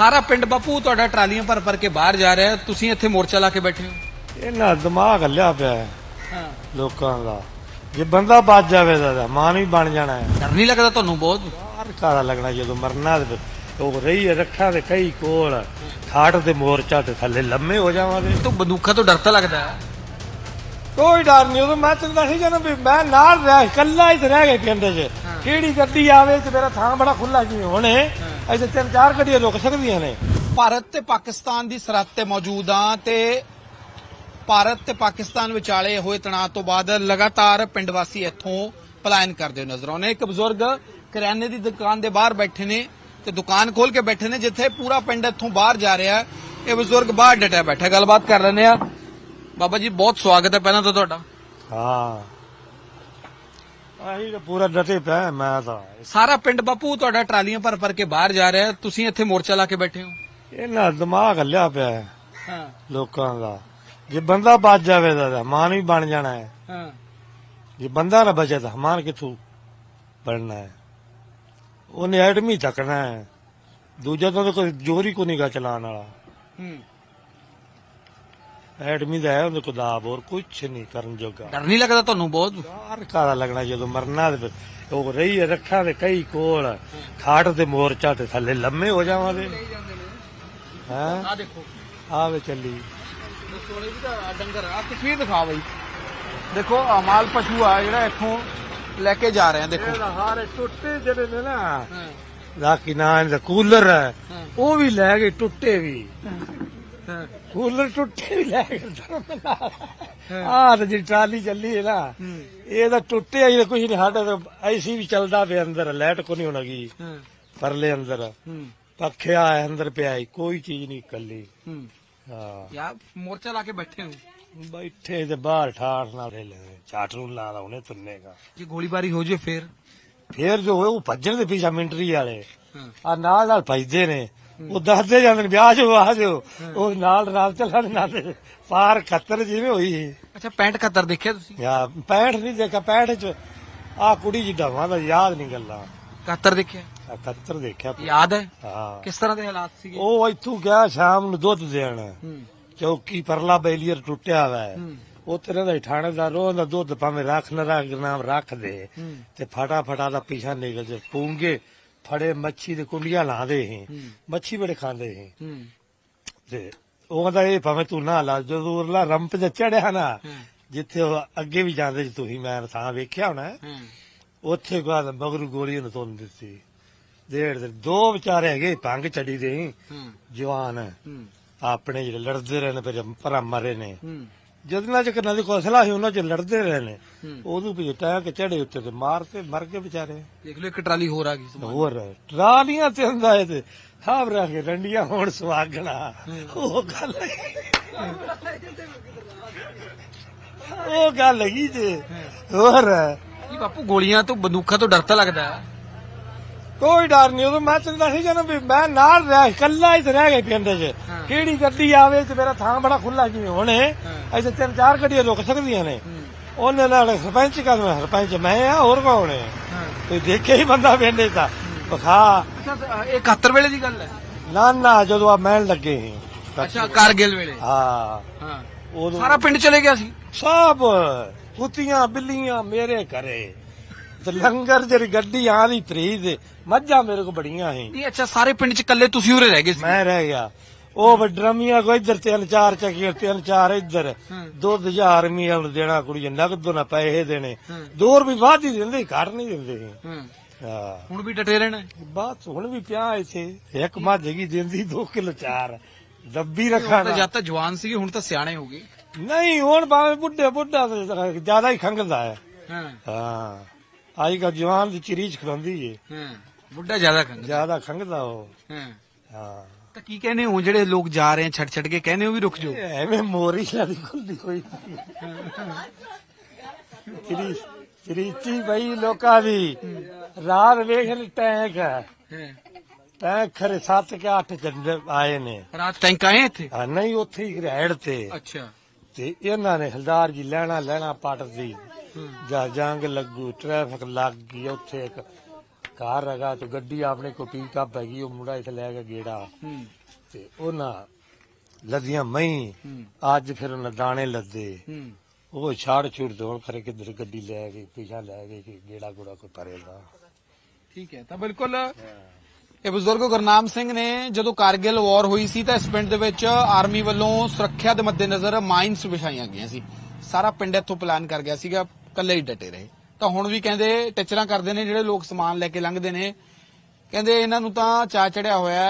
ਸਾਰਾ ਪਿੰਡ ਬਾਪੂ ਤੁਹਾਡਾ ਟਰਾਲੀਆਂ ਭਰ ਭਰ ਕੇ ਬਾਹਰ ਜਾ ਰਿਹਾ ਤੁਸੀਂ ਇੱਥੇ ਮੋਰਚਾ ਲਾ ਕੇ ਬੈਠੇ ਹੋ। ਇਹਨਾਂ ਦਿਮਾਗ ਹੱਲਿਆ ਪਿਆ ਹੈ ਹਾਂ। ਲੋਕਾਂ ਦਾ। ਜੇ ਬੰਦਾ ਬਚ ਜਾਵੇ ਤਾਂ ਮਾਨ ਵੀ ਬਣ ਜਾਣਾ ਹੈ। ਡਰ ਨਹੀਂ ਲੱਗਦਾ ਤੁਹਾਨੂੰ ਬਹੁਤ? ਬਾਹਰ ਕਾਰਾ ਲੱਗਣਾ ਜਦੋਂ ਮਰਨਾ ਤੇ ਫਿਰ ਉਹ ਰਹੀ ਹੈ ਰੱਖਾਂ ਦੇ ਕਈ ਕੋਲ। ਖਾਟ ਤੇ ਮੋਰਚਾ ਤੇ ਥੱਲੇ ਲੰਮੇ ਹੋ ਜਾਵਾਂਗੇ। ਤੂੰ ਬੰਦੂਕਾਂ ਤੋਂ ਡਰਤਾ ਲੱਗਦਾ ਹੈ? ਕੋਈ ਡਰ ਨਹੀਂ ਉਦੋਂ ਮੈਂ ਚੰਦਾ ਸੀ ਜਦੋਂ ਵੀ ਮੈਂ ਨਾਲ ਰਹਿ ਇਕੱਲਾ ਹੀ ਤੇ ਰਹਿ ਗਿਆ ਪਿੰਡ 'ਚ। ਕਿਹੜੀ ਗੱਡੀ ਆਵੇ ਤੇ ਮੇਰਾ ਥਾਂ ਬੜਾ ਖੁੱਲਾ ਜਿਵੇਂ ਹੁਣੇ। ਇੱਥੇ ਤਿੰਨ ਚਾਰ ਗੱਡੀਆਂ ਰੁਕ ਸਕਦੀਆਂ ਨੇ। ਭਾਰਤ ਤੇ ਪਾਕਿਸਤਾਨ ਦੀ ਸਰਹੱਦ ਤੇ ਮੌਜੂਦ ਹਾਂ ਤੇ ਭਾਰਤ ਤੇ ਪਾਕਿਸਤਾਨ ਵਿਚਾਲੇ ਹੋਏ ਤਣਾਅ ਤੋਂ ਬਾਅਦ ਲਗਾਤਾਰ ਪਿੰਡ ਵਾਸੀ ਇੱਥੋਂ ਪਲਾਇਨ ਕਰਦੇ ਨਜ਼ਰ ਆਉਂਦੇ ਇੱਕ ਬਜ਼ੁਰਗ ਕਰਿਆਨੇ ਦੀ ਦੁਕਾਨ ਦੇ ਬਾਹਰ ਬੈਠੇ ਨੇ ਤੇ ਦੁਕਾਨ ਖੋਲ ਕੇ ਬੈਠੇ ਨੇ ਜਿੱਥੇ ਪੂਰਾ ਪਿੰਡ ਇੱਥੋਂ ਬਾਹਰ ਜਾ ਰਿਹਾ ਇਹ ਬਜ਼ੁਰਗ ਬਾਹਰ ਡਟਿਆ ਬੈਠਾ ਗੱਲਬਾਤ ਕਰ ਲੈਂਦੇ ਆ ਬਾਬਾ ਜੀ ਬਹੁਤ ਸਵਾਗਤ ਹੈ ਪਹਿਲਾਂ ਤਾਂ ਤੁਹਾਡਾ। ਹਾਂ। ਆਹੀ ਤਾਂ ਪੂਰਾ ਡਟੇ ਪਿਆ ਮੈਂ ਤਾਂ। ਸਾਰਾ ਪਿੰਡ ਬਾਪੂ ਤੁਹਾਡਾ ਟਰਾਲੀਆਂ ਭਰ ਭਰ ਕੇ ਬਾਹਰ ਜਾ ਰਿਹਾ ਹੈ। ਤੁਸੀਂ ਇੱਥੇ ਮੋਰਚਾ ਲਾ ਕੇ ਬੈਠੇ ਹੋ। ਇਹਨਾਂ ਦਿਮਾਗ ਹੱਲਿਆ ਪਿਆ ਹੈ ਹਾਂ। ਲੋਕਾਂ ਦਾ। ਜੇ ਬੰਦਾ ਬਚ ਜਾਵੇ ਤਾਂ ਮਾਨ ਵੀ ਬਣ ਜਾਣਾ ਹੈ। ਹਾਂ। ਜੇ ਬੰਦਾ ਨਾ ਬਚੇ ਤਾਂ ਮਾਨ ਕਿੱਥੋਂ ਬਣਨਾ ਹੈ? ਉਹਨੇ ਐਡਮੀ ਤੱਕਣਾ ਹੈ। ਦੂਜਾ ਤਾਂ ਕੋਈ ਜ਼ੋਰ ਹੀ ਕੋ ਨਹੀਂਗਾ ਚਲਾਉਣ ਵਾਲਾ। ਹੂੰ। ਐਡਮੀ ਦਾ ਹੈ ਉਹਦੇ ਕੋਲ ਦਾਬ ਹੋਰ ਕੁਝ ਨਹੀਂ ਕਰਨ ਜੋਗਾ। ਡਰ ਨਹੀਂ ਲੱਗਦਾ ਤੁਹਾਨੂੰ ਬਹੁਤ? ਬਾਹਰ ਕਾਰਾ ਲੱਗਣਾ ਜਦੋਂ ਮਰਨਾ ਤੇ ਉਹ ਰਹੀ ਹੈ ਰੱਖਾਂ ਦੇ ਕਈ ਕੋਲ। ਖਾਟ ਤੇ ਮੋਰਚਾ ਤੇ ਥੱਲੇ ਲੰਮੇ ਹੋ ਜਾਵਾਂਗੇ ਹਾਂ? ਆ ਦੇਖੋ। ਆਵੇ ਚੱਲੀ। ਸੋਨੇ ਵੀ ਤਾਂ ਡੰਗਰ ਆ ਤਸਵੀਰ ਦਿਖਾ ਬਈ। ਦੇਖੋ ਆ ਮਾਲ ਪਸ਼ੂ ਆ ਜਿਹੜਾ ਇੱਥੋਂ ਲੈ ਕੇ ਜਾ ਰਹੇ ਆ ਦੇਖੋ ਹਾਰੇ ਟੁੱਟੇ ਜਿਹੜੇ ਨੇ ਨਾ ਹਾਂ। ਦਾ ਕੀ ਨਾਂ ਇਹਦਾ ਕੂਲਰ ਹੈ। ਉਹ ਵੀ ਲੈ ਗਏ ਟੁੱਟੇ ਵੀ। ਕੂਲਰ ਟੁੱਟੇ ਵੀ ਲੈ ਗਏ ਆਹ ਤੇ ਜਿਹੜੀ ਟਰਾਲੀ ਚੱਲੀ ਹੈ ਨਾ ਹੂੰ। ਇਹ ਤਾਂ ਟੁੱਟਿਆ ਹੀ ਕੁਝ ਨਹੀਂ ਸਾਡੇ ਤਾਂ ਐਸੀ ਵੀ ਚੱਲਦਾ ਪਿਆ ਅੰਦਰ ਲਾਈਟ ਕੋ ਨਹੀਂ ਹੋਣਗੀ ਹਾਂ। ਪਰਲੇ ਅੰਦਰ। ਪੱਖੇ ਆ ਅੰਦਰ ਪਿਆ ਕੋਈ ਚੀਜ਼ ਨਹੀਂ ਕੱਲੀ ਹੂੰ। ਯਾ ਮੋਰਚਾ ਲਾ ਕੇ ਬੈਠੇ ਹੋ? ਬੈਠੇ ਤੇ ਬਾਹਰ ਠਾਠ ਨਾਲ ਲੈ ਲੈ ਚਾਟ ਨੂੰ ਲਾ ਲਾ ਉਹਨੇ ਤੁੰਨੇਗਾ ਜੇ ਗੋਲੀਬਾਰੀ ਹੋ ਜੇ ਫੇਰ? ਫੇਰ ਜੋ ਹੋਏ ਉਹ ਭੱਜਣ ਦੇ ਪਿੱਛਾ ਮਿੰਟਰੀ ਵਾਲੇ। ਆ ਨਾਲ ਨਾਲ ਭਜਦੇ ਨੇ। ਉਹ ਦੱਸਦੇ ਜਾਂਦੇ ਨੇ ਵਿਆਹ ਜੋ ਆ ਜੋ। ਉਹ ਨਾਲ ਨਾਲ ਚੱਲਣ ਨਾਲ ਪਾਰ ਖੱਤਰ ਜਿਵੇਂ ਹੋਈ। ਅੱਛਾ ਪੈਂਟ ਖੱਤਰ ਦੇਖਿਆ ਤੁਸੀਂ? ਯਾ 65 ਨਹੀਂ ਦੇਖਿਆ 65 ਚ ਆ ਕੁੜੀ ਜੀ ਢਾਵਾਂ ਦਾ ਯਾਦ ਨਹੀਂ ਗੱਲਾਂ। ਖੱਤਰ ਦੇਖਿਆ? ਆ ਖੱਤਰ ਦੇਖਿਆ। ਯਾਦ ਹੈ? ਹਾਂ। ਕਿਸ ਤਰ੍ਹਾਂ ਦੇ ਹਾਲਾਤ ਸੀਗੇ? ਉਹ ਇੱਥੋਂ ਗਿਆ ਸ਼ਾਮ ਨੂੰ ਦੁੱਧ ਦੇਣ। ਚੌਕੀ ਪਰਲਾ ਬੈਲੀਅਰ ਟੁੱਟਿਆ ਹੋਇਆ ਹੈ। ਹੂੰ ਉੱਥੇ ਰਹਿੰਦਾ ਸੀ ਥਾਣੇਦਾਰ ਉਹ ਦਾ ਦੁੱਧ ਭਾਵੇਂ ਰੱਖ ਨਾ ਰੱਖ ਨਾਮ ਰੱਖ ਦੇ। ਤੇ ਫਟਾ ਫਟਾ ਦਾ ਪਿਛਾ ਨਿਕਲ ਜੇ ਪੂੰਗੇ। ਫੜੇ ਮੱਛੀ ਦੇ ਕੁੰਡੀਆਂ ਲਾਉਂਦੇ ਸੀ। ਹੂੰ। ਮੱਛੀ ਬੜੇ ਖਾਂਦੇ ਸੀ। ਹੂੰ। ਤੇ ਉਹ ਕਹਿੰਦਾ ਇਹ ਭਾਵੇਂ ਤੂੰ ਨਾ ਲਾ ਜਦੋਂ ਉਰਲਾ ਰੰਪ ਤੇ ਚੜਿਆ ਨਾ ਜਿੱਥੇ ਉਹ ਅੱਗੇ ਵੀ ਜਾਂਦੇ ਸੀ ਤੁਸੀਂ ਮੈਂ ਥਾਂ ਵੇਖਿਆ ਹੋਣਾ। ਉੱਥੇ ਬਾਅਦ ਮਗਰੂ ਗੋਲੀ ਉਹਨੂੰ ਤੋਨ ਦਿੱਤੀ। ਡੇਢ ਦੇ ਦੋ ਵਿਚਾਰੇ ਹੈਗੇ ਭੰਗ ਚੜੀ ਦੇ ਜਵਾਨ। ਆਪਣੇ ਜਿਹੜੇ ਲੜਦੇ ਰਹੇ ਨੇ ਫਿਰ ਪਰਾਂ ਮਰੇ ਨੇ। ਹੂੰ ਜਦਨਾਂ ਚ ਕਿੰਨਾ ਦੀ ਕੋਸਲਾ ਸੀ ਉਹਨਾਂ ਚ ਲੜਦੇ ਰਹੇ ਨੇ। ਉਦੋਂ ਵੀ ਟੈਂਕ ਚੜੇ ਉੱਤੇ ਤੇ ਮਾਰ ਤੇ ਮਰ ਗਏ ਵਿਚਾਰੇ। ਦੇਖ ਲਓ ਇੱਕ ਟਰਾਲੀ ਹੋਰ ਆ ਗਈ ਸਮਾਨ ਹੋਰ ਟਰਾਲੀਆਂ ਤੇ ਹੁੰਦਾ ਇਹ ਤੇ। ਹਾਬ ਰੱਖ ਕੇ ਰੰਡੀਆਂ ਹੋਣ ਸੁਆਗਣਾ ਉਹ ਗੱਲ ਉਹ ਗੱਲ ਹੈਗੀ ਜੇ। ਹੋਰ ਕੀ ਬਾਪੂ ਗੋਲੀਆਂ ਤੋਂ ਬੰਦੂਕਾਂ ਤੋਂ ਡਰਤਾ ਲੱਗਦਾ। ਹੈ ਕੋਈ ਡਰ ਨਹੀਂ ਉਦੋਂ ਮੈਂ ਚੰਦਾ ਸੀ ਜਦੋਂ ਵੀ ਮੈਂ ਨਾਲ ਰਹਿ ਇਕੱਲਾ ਹੀ ਤੇ ਰਹਿ ਗਿਆ ਪਿੰਡ 'ਚ। ਕਿਹੜੀ ਗੱਡੀ ਆਵੇ ਤੇ ਮੇਰਾ ਥਾਂ ਬੜਾ ਖੁੱਲਾ ਜਿਵੇਂ ਹੁਣੇ। ਇੱਥੇ ਤਿੰਨ ਚਾਰ ਗੱਡੀਆਂ ਰੁਕ ਸਕਦੀਆਂ ਨੇ। ਉਹਨੇ ਨਾਲ ਸਰਪੰਚ ਕਾ ਸਰਪੰਚ ਮੈਂ ਆ ਹੋਰ ਕੌਣ ਹੈ? ਕੋਈ ਦੇਖੇ ਹੀ ਬੰਦਾ ਪਿੰਡ 'ਚ ਤਾਂ। ਵਿਖਾ ਅੱਛਾ ਤੇ ਇਹ 71 ਵੇਲੇ ਦੀ ਗੱਲ ਹੈ? ਨਾ ਨਾ ਜਦੋਂ ਆ ਮੈਨ ਲੱਗੇ ਸੀ। ਅੱਛਾ ਕਾਰਗਿਲ ਵੇਲੇ। ਹਾਂ। ਸਾਰਾ ਪਿੰਡ ਚਲੇ ਗਿਆ ਸੀ? ਸਭ ਕੁੱਤੀਆਂ ਬਿੱਲੀਆਂ ਮੇਰੇ ਘਰੇ। ਤੇ ਲੰਗਰ ਜਿਹੜੀ ਗੱਡੀ ਆਂਦੀ ਫਰੀਦ ਮੱਝਾਂ ਮੇਰੇ ਕੋ ਬੜੀਆਂ ਸੀ। ਨਹੀਂ ਅੱਛਾ ਸਾਰੇ ਪਿੰਡ ਚ ਇਕੱਲੇ ਤੁਸੀਂ ਉਰੇ ਰਹਿ ਗਏ ਸੀ? ਮੈਂ ਰਹਿ ਗਿਆ। ਉਹ ਵੀ ਡਰਮੀਆਂ ਕੋ ਇੱਧਰ ਤਿੰਨ ਚਾਰ ਚੱਕੀਆਂ ਤਿੰਨ ਚਾਰ ਇੱਧਰ। ਹੂੰ। ਦੁੱਧ ਹਜ਼ਾਰ ਮੀਆਂ ਨੂੰ ਦੇਣਾ ਕੁੜੀ ਨਗਦ ਨਾ ਪੈਸੇ ਦੇਣੇ। ਹੂੰ। ਦੋ ਰੁਪਏ ਵੱਧ ਹੀ ਦਿੰਦੇ ਘੱਟ ਨਹੀਂ ਦਿੰਦੇ ਹੂੰ। ਹਾਂ। ਹੁਣ ਵੀ ਡਟੇ ਰਹਿਣਾ? ਬਾਤ ਹੁਣ ਵੀ ਪਿਆ ਇੱਥੇ। ਇੱਕ ਮੱਝ ਹੈਗੀ ਦਿੰਦੀ 2 ਕਿਲੋ ਚਾਰ। ਡੱਬੀ ਹੁਣ ਰੱਖਾਂ ਤਾਂ ਜਦ ਤੱਕ ਜਵਾਨ ਸੀਗੇ ਹੁਣ ਤਾਂ ਸਿਆਣੇ ਹੋ ਗਏ। ਨਹੀਂ ਹੁਣ ਭਾਵੇਂ ਬੁੱਢੇ ਬੁੱਢਾ ਤੇ ਜ਼ਿਆਦਾ ਹੀ ਖੰਗਦਾ ਹੈ। ਹਾਂ। ਹਾਂ। ਆਈ ਕਾ ਜਵਾਨ ਦੀ ਚਰੀਚ ਖਲੋਂਦੀ ਏ। ਹਾਂ ਬੁੱਢਾ ਜ਼ਿਆਦਾ ਖੰਗ ਜ਼ਿਆਦਾ ਖੰਗਦਾ ਉਹ। ਹਾਂ। ਹਾਂ। ਤਾਂ ਕੀ ਕਹਿੰਦੇ ਹੋ ਜਿਹੜੇ ਲੋਕ ਜਾ ਰਹੇ ਆ ਛੱਡ ਛੱਡ ਕੇ ਕਹਿੰਦੇ ਹੋ ਵੀ ਰੁਕ ਜਾਓ? ਇਹ ਐਵੇਂ ਮੋਰੀ ਸ਼ਾਦੀ ਖੁੱਲਦੀ ਹੋਈ। ਚਰੀ ਚਰੀਚੀ ਬਈ ਲੋਕਾਂ ਦੀ। ਰਾਤ ਵੇਖਣ ਟੈਂਕ ਹੈ। ਹਾਂ। ਟੈਂਕ ਖਰੇ 7 ਕੇ 8 ਚੰਦੇ ਆਏ ਨੇ। ਰਾਤ ਟੈਂਕ ਆਏ ਇੱਥੇ? ਆ ਨਹੀਂ ਉੱਥੇ ਹੀ ਰਹਿੜ ਤੇ। ਅੱਛਾ। ਤੇ ਇਹਨਾਂ ਨੇ ਹਲਦਾਰ ਜੀ ਲੈਣਾ ਲੈਣਾ ਪੱਟਦੀ ਹੂੰ ਜਾਂ ਜੰਗ ਲੱਗੂ ਟ੍ਰੈਫਿਕ ਲੱਗ ਗਈ ਉੱਥੇ ਇੱਕ ਘਰ ਹੈਗਾ ਤੇ ਗੱਡੀ ਆਪਣੇ ਕੋ ਪਿਕਅਪ ਹੈਗੀ ਉਹ ਮੁੰਡਾ ਇੱਥੇ ਲੈ ਕੇ ਗੇੜਾ। ਤੇ ਉਹਨਾਂ ਲੱਦੀਆਂ ਮਈ ਅੱਜ ਫਿਰ ਉਹਨਾਂ ਦਾਣੇ ਲੱਦੇ। ਉਹ ਛਾੜ ਛੁੜ ਦੌੜ ਕਰੇ ਕਿੱਧਰ ਗੱਡੀ ਲੈ ਗਈ ਪਿਛਾ ਲੈ ਗਈ ਕਿ ਗੇੜਾ ਗੋੜਾ ਕੋਈ ਪਰੇਗਾ ਠੀਕ ਹੈ ਤਾਂ ਬਿਲਕੁਲ। ਇਹ ਬਜ਼ੁਰਗ ਗੁਰਨਾਮ ਸਿੰਘ ਨੇ ਜਦੋਂ ਕਾਰਗਿਲ ਵਾਰ ਹੋਈ ਸੀ ਤਾਂ ਇਸ ਪਿੰਡ ਦੇ ਵਿੱਚ ਆਰਮੀ ਵੱਲੋਂ ਸੁਰੱਖਿਆ ਦੇ ਮੱਦੇਨਜ਼ਰ ਮਾਈਨਸ ਵਿਛਾਈਆਂ ਗਈਆਂ ਸੀ। ਸਾਰਾ ਪਿੰਡ ਇੱਥੋਂ ਪਲਾਨ ਕਰ ਗਿਆ ਸੀਗਾ। ਇਕੱਲੇ ਹੀ ਡਟੇ ਰਹੇ। ਤਾਂ ਹੁਣ ਵੀ ਕਹਿੰਦੇ ਟੱਚਰਾਂ ਕਰਦੇ ਨੇ ਜਿਹੜੇ ਲੋਕ ਸਮਾਨ ਲੈ ਕੇ ਲੰਘਦੇ ਨੇ। ਕਹਿੰਦੇ ਇਹਨਾਂ ਨੂੰ ਤਾਂ ਚਾ ਚੜਿਆ ਹੋਇਆ ਹੈ।